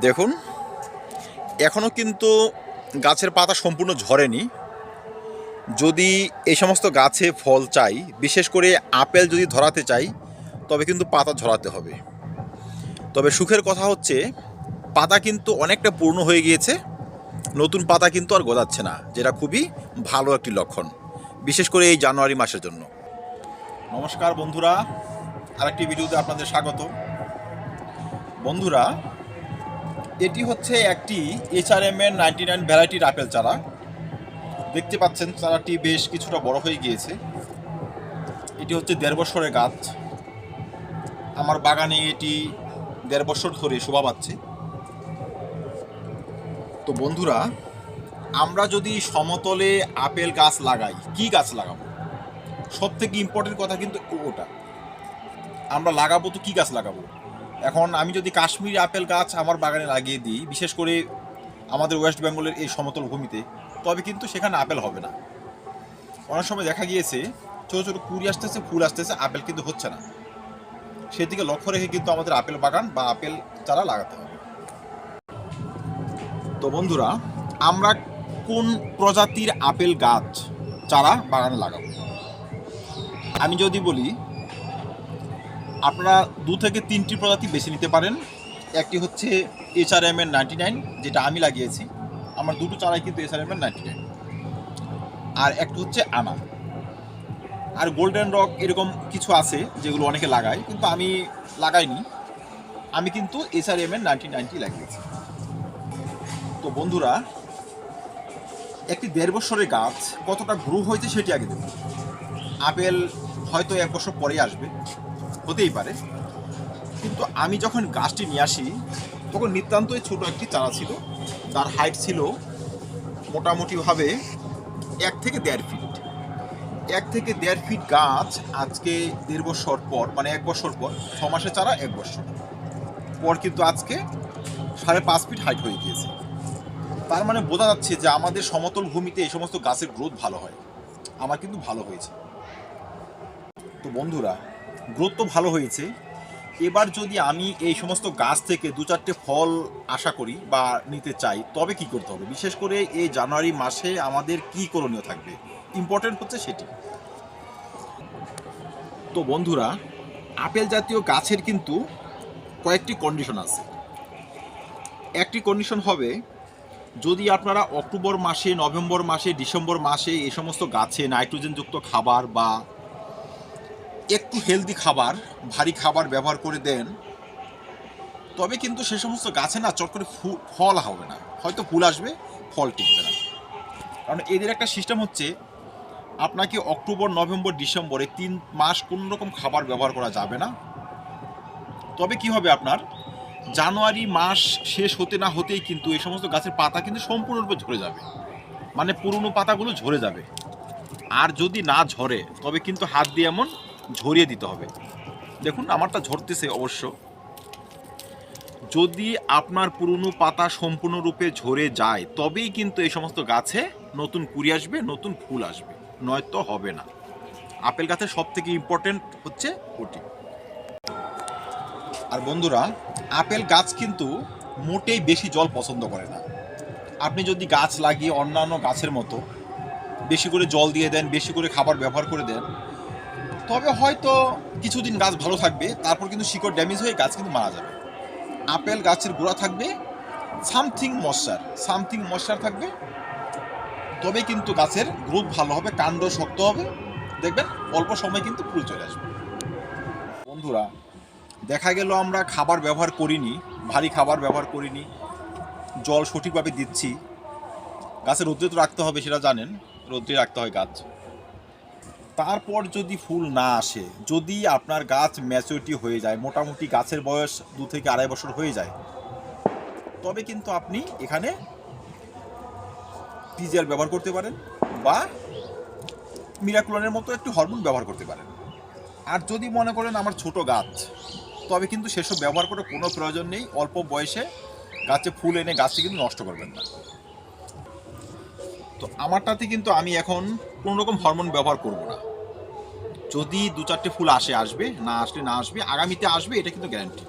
দেখুন এখনও কিন্তু গাছের পাতা সম্পূর্ণ ঝরেনি। যদি এই সমস্ত গাছে ফল চাই, বিশেষ করে আপেল যদি ধরাতে চাই, তবে কিন্তু পাতা ঝরাতে হবে। তবে সুখের কথা হচ্ছে, পাতা কিন্তু অনেকটা পূর্ণ হয়ে গিয়েছে। নতুন পাতা কিন্তু আর গজাচ্ছে না, যেটা খুবই ভালো একটি লক্ষণ, বিশেষ করে এই জানুয়ারি মাসের জন্য। নমস্কার বন্ধুরা, আরেকটি ভিডিওতে আপনাদের স্বাগত। বন্ধুরা এটি হচ্ছে একটি এইচআরএম এর নাইনটি নাইন ভ্যারাইটির আপেল চারা। দেখতে পাচ্ছেন, চারাটি বেশ কিছুটা বড় হয়ে গিয়েছে। এটি হচ্ছে দেড় বছরের গাছ। আমার বাগানে এটি দেড় বছর ধরে শোভা পাচ্ছে। তো বন্ধুরা, আমরা যদি সমতলে আপেল গাছ লাগাই, কি গাছ লাগাবো? সব থেকে ইম্পর্টেন্ট কথা কিন্তু ওটা। আমরা লাগাবো তো কি গাছ লাগাবো? এখন আমি যদি কাশ্মীরি আপেল গাছ আমার বাগানে লাগিয়ে দিই, বিশেষ করে আমাদের ওয়েস্ট বেঙ্গলের এই সমতল ভূমিতে, তবে কিন্তু সেখানে আপেল হবে না। অনেক সময় দেখা গিয়েছে, ছোটো ছোটো কুড়ি আসতেছে, ফুল আসতেছে, আপেল কিন্তু হচ্ছে না। সেদিকে লক্ষ্য রেখে কিন্তু আমাদের আপেল বাগান বা আপেল চারা লাগাতে হবে। তো বন্ধুরা, আমরা কোন প্রজাতির আপেল গাছ চারা বাগানে লাগাবো? আমি যদি বলি আপনারা দু থেকে তিনটি প্রজাতি বেছে নিতে পারেন। একটি হচ্ছে এইচআরএম এর নাইনটি নাইন যেটা আমি লাগিয়েছি। আমার দুটো চারাই কিন্তু এইচআরএম এর নাইনটি নাইন আর একটি হচ্ছে আনা। আর গোল্ডেন রক এরকম কিছু আছে, যেগুলো অনেকে লাগায়, কিন্তু আমি লাগাইনি। আমি কিন্তু এইচআরএম এর নাইনটি নাইনটি লাগিয়েছি। তো বন্ধুরা, একটি দেড় বছরের গাছ, কতটা গ্রো হয়েছে সেটি আগে দেখুন। আপেল হয়তো এক বছর পরে আসবে। হতেই পারে। কিন্তু আমি যখন গাছটি নিয়ে আসি, তখন নিতান্তই ছোট একটি চারা ছিল। তার হাইট ছিল মোটামুটিভাবে এক থেকে দেড় ফিট এক থেকে দেড় ফিট গাছ আজকে দেড় বছর পর মানে এক বছর পর, ছ মাসের চারা এক বছর। পর কিন্তু আজকে সাড়ে পাঁচ ফিট হাইট হয়ে গিয়েছে। তার মানে বোঝা যাচ্ছে যে আমাদের সমতল ভূমিতে এই সমস্ত গাছের গ্রোথ ভালো হয়। আমার কিন্তু ভালো হয়েছে। তো বন্ধুরা গ্রোথ তো ভালো হয়েছে। এবার যদি আমি এই সমস্ত গাছ থেকে দু চারটে ফল আশা করি বা নিতে চাই, তবে কি করতে হবে? বিশেষ করে এই জানুয়ারি মাসে আমাদের কি করণীয় থাকবে? ইম্পর্টেন্ট হচ্ছে সেটি। তো বন্ধুরা, আপেল জাতীয় গাছের কিন্তু কয়েকটি কন্ডিশন আছে। একটি কন্ডিশন হবে, যদি আপনারা অক্টোবর মাসে, নভেম্বর মাসে, ডিসেম্বর মাসে এই সমস্ত গাছে নাইট্রোজেনযুক্ত খাবার বা একটু হেলদি খাবার, ভারী খাবার ব্যবহার করে দেন, তবে কিন্তু সে সমস্ত গাছে না চট করে ফল হবে না। হয়তো ফুল আসবে, ফল টিকবে না। কারণ এদের একটা সিস্টেম হচ্ছে, আপনাকে অক্টোবর, নভেম্বর, ডিসেম্বরে তিন মাস কোনো রকম খাবার ব্যবহার করা যাবে না। তবে কি হবে আপনার? জানুয়ারি মাস শেষ হতে না হতেই কিন্তু এই সমস্ত গাছের পাতা কিন্তু সম্পূর্ণরূপে ঝরে যাবে। মানে পুরনো পাতাগুলো ঝরে যাবে। আর যদি না ঝরে, তবে কিন্তু হাত দিয়ে এমন ঝরিয়ে দিতে হবে। দেখুন, আমারটা ঝরতেছে অবশ্য। যদি আপনার পুরনো পাতা সম্পূর্ণরূপে ঝরে যায়, তবেই কিন্তু এই সমস্ত গাছে নতুন কুড়ি আসবে, নতুন ফুল আসবে। নয়তো হবে না। আপেল গাছের সব থেকে ইম্পর্টেন্ট হচ্ছে ওটি। আর বন্ধুরা, আপেল গাছ কিন্তু মোটেই বেশি জল পছন্দ করে না। আপনি যদি গাছ লাগিয়ে অন্যান্য গাছের মতো বেশি করে জল দিয়ে দেন, বেশি করে খাবার ব্যবহার করে দেন তবে হয়তো কিছুদিন গাছ ভালো থাকবে, তারপর কিন্তু শিকড় ড্যামেজ হয়ে গাছ কিন্তু মারা যাবে। আপেল গাছের গোড়া থাকবে সামথিং মশার সামথিং মশার থাকবে, তবে কিন্তু গাছের গ্রোথ ভালো হবে, কাণ্ড শক্ত হবে, দেখবেন অল্প সময় কিন্তু ফুল চলে আসবে। বন্ধুরা, দেখা গেল আমরা খাবার ব্যবহার করিনি, ভারী খাবার ব্যবহার করিনি, জল সঠিকভাবে দিচ্ছি। গাছে রৌদ্রে তো রাখতে হবে, সেটা জানেন, রৌদ্রে রাখতে হয় গাছ। তারপর যদি ফুল না আসে, যদি আপনার গাছ ম্যাচুরিটি হয়ে যায়, মোটামুটি গাছের বয়স দু থেকে আড়াই বছর হয়ে যায়, তবে কিন্তু আপনি এখানে পিজিআর ব্যবহার করতে পারেন বা মিরাকুলনের মতো একটি হরমোন ব্যবহার করতে পারেন। আর যদি মনে করেন আমার ছোট গাছ, তবে কিন্তু সেসব ব্যবহার করার কোনো প্রয়োজন নেই, অল্প বয়সে গাছে ফুল এনে গাছটি কিন্তু নষ্ট করবেন না। তো আমারটাতে কিন্তু আমি এখন কোনো রকম হরমোন ব্যবহার করব না। যদি দু চারটে ফুল আসে, আসবে, না আসলে না আসবে, আগামীতে আসবে, এটা কিন্তু গ্যারান্টি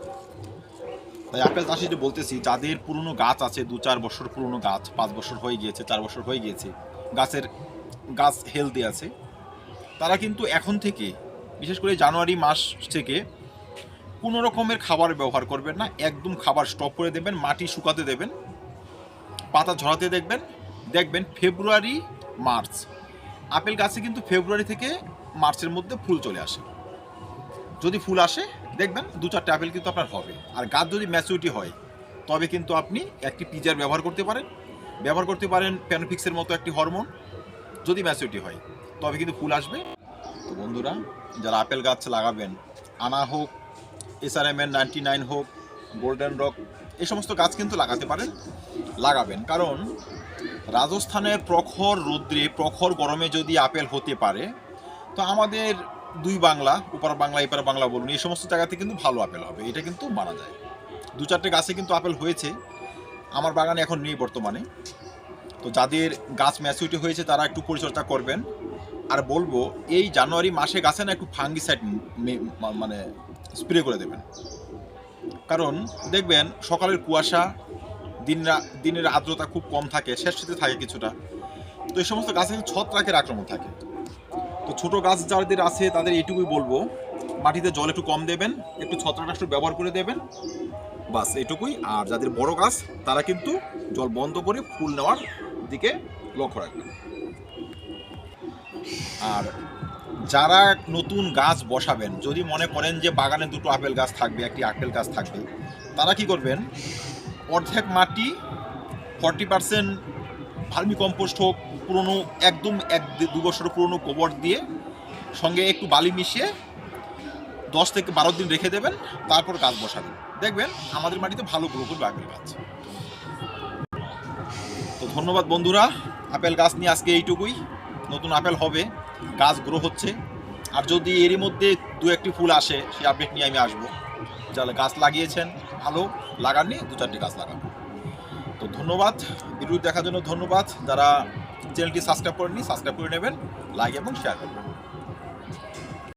তাই আপেল চাষি যে বলতেছি, যাদের পুরনো গাছ আছে, দু চার বছর পুরনো গাছ, পাঁচ বছর হয়ে গিয়েছে, চার বছর হয়ে গিয়েছে, গাছের গাছ হেলদি আছে, তারা কিন্তু এখন থেকে, বিশেষ করে জানুয়ারি মাস থেকে কোনো রকমের খাবার ব্যবহার করবেন না, একদম খাবার স্টপ করে দেবেন, মাটি শুকাতে দেবেন, পাতা ঝরাতে দেখবেন দেখবেন ফেব্রুয়ারি, মার্চ। আপেল গাছে কিন্তু ফেব্রুয়ারি থেকে মার্চের মধ্যে ফুল চলে আসে। যদি ফুল আসে, দেখবেন দু চারটে আপেল কিন্তু আপনার হবে। আর গাছ যদি ম্যাচুরিটি হয়, তবে কিন্তু আপনি একটি পিজার ব্যবহার করতে পারেন। ব্যবহার করতে পারেন প্যানোফিক্সের মতো একটি হরমোন যদি ম্যাচুরিটি হয়, তবে কিন্তু ফুল আসবে। তো বন্ধুরা, যারা আপেল গাছ লাগাবেন, আনা হোক এসআরএম এর নাইনটি নাইন হোক গোল্ডেন রক এই সমস্ত গাছ কিন্তু লাগাতে পারেন। লাগাবেন। কারণ রাজস্থানের প্রখর রৌদ্রে, প্রখর গরমে যদি আপেল হতে পারে, তো আমাদের দুই বাংলা, উপর বাংলা, এপার বাংলা বলুন, এই সমস্ত জায়গাতে কিন্তু ভালো আপেল হবে, এটা কিন্তু মানা যায়। দু চারটে গাছে কিন্তু আপেল হয়েছে, আমার বাগানে এখন নেই বর্তমানে। তো যাদের গাছ ম্যাচুরিটি হয়েছে, তারা একটু পরিচর্যা করবেন। আর বলব, এই জানুয়ারি মাসে গাছে না একটু ফাঙ্গিসাইড মানে স্প্রে করে দেবেন। কারণ, দেখবেন সকালের কুয়াশা দিন দিনের আর্দ্রতা খুব কম থাকে, শেষে থাকে কিছুটা। তো এই সমস্ত গাছে ছত্রাকের আক্রমণ থাকে। তো ছোট গাছ যাদের আছে, তাদের এইটুকুই বলব। মাটিতে জল একটু কম দেবেন, একটু ছত্রাকনাশক ব্যবহার করে দেবেন। বাস এটুকুই আর যাদের বড় গাছ, তারা কিন্তু জল বন্ধ করে ফুল নেওয়ার দিকে লক্ষ্য রাখবেন। আর যারা নতুন গাছ বসাবেন, যদি মনে করেন যে বাগানে দুটো আপেল গাছ থাকবে, একটি আপেল গাছ থাকবে, তারা কি করবেন? অর্ধেক মাটি ফর্টি পার্সেন্ট ভার্মি কম্পোস্ট হোক, পুরনো, একদম এক দু- বছর পুরনো গোবর দিয়ে সঙ্গে একটু বালি মিশিয়ে দশ থেকে বারো দিন রেখে দেবেন, তারপর গাছ বসাবেন। দেখবেন আমাদের মাটিতে ভালো গ্রো করবে আপেল গাছ তো ধন্যবাদ বন্ধুরা, আপেল গাছ নিয়ে আজকে এইটুকুই। নতুন আপেল হবে, গাছ গ্রো হচ্ছে। আর যদি এরই মধ্যে দু একটি ফুল আসে, সেই আপডেট নিয়ে আমি আসব। যারা গাছ লাগিয়েছেন ভালো লাগাননি, দু চারটি গাছ লাগান। তো ধন্যবাদ ভিডিও দেখার জন্য ধন্যবাদ। যারা চ্যানেলটি সাবস্ক্রাইব করেননি সাবস্ক্রাইব করে নেবেন লাইক এবং শেয়ার করবেন।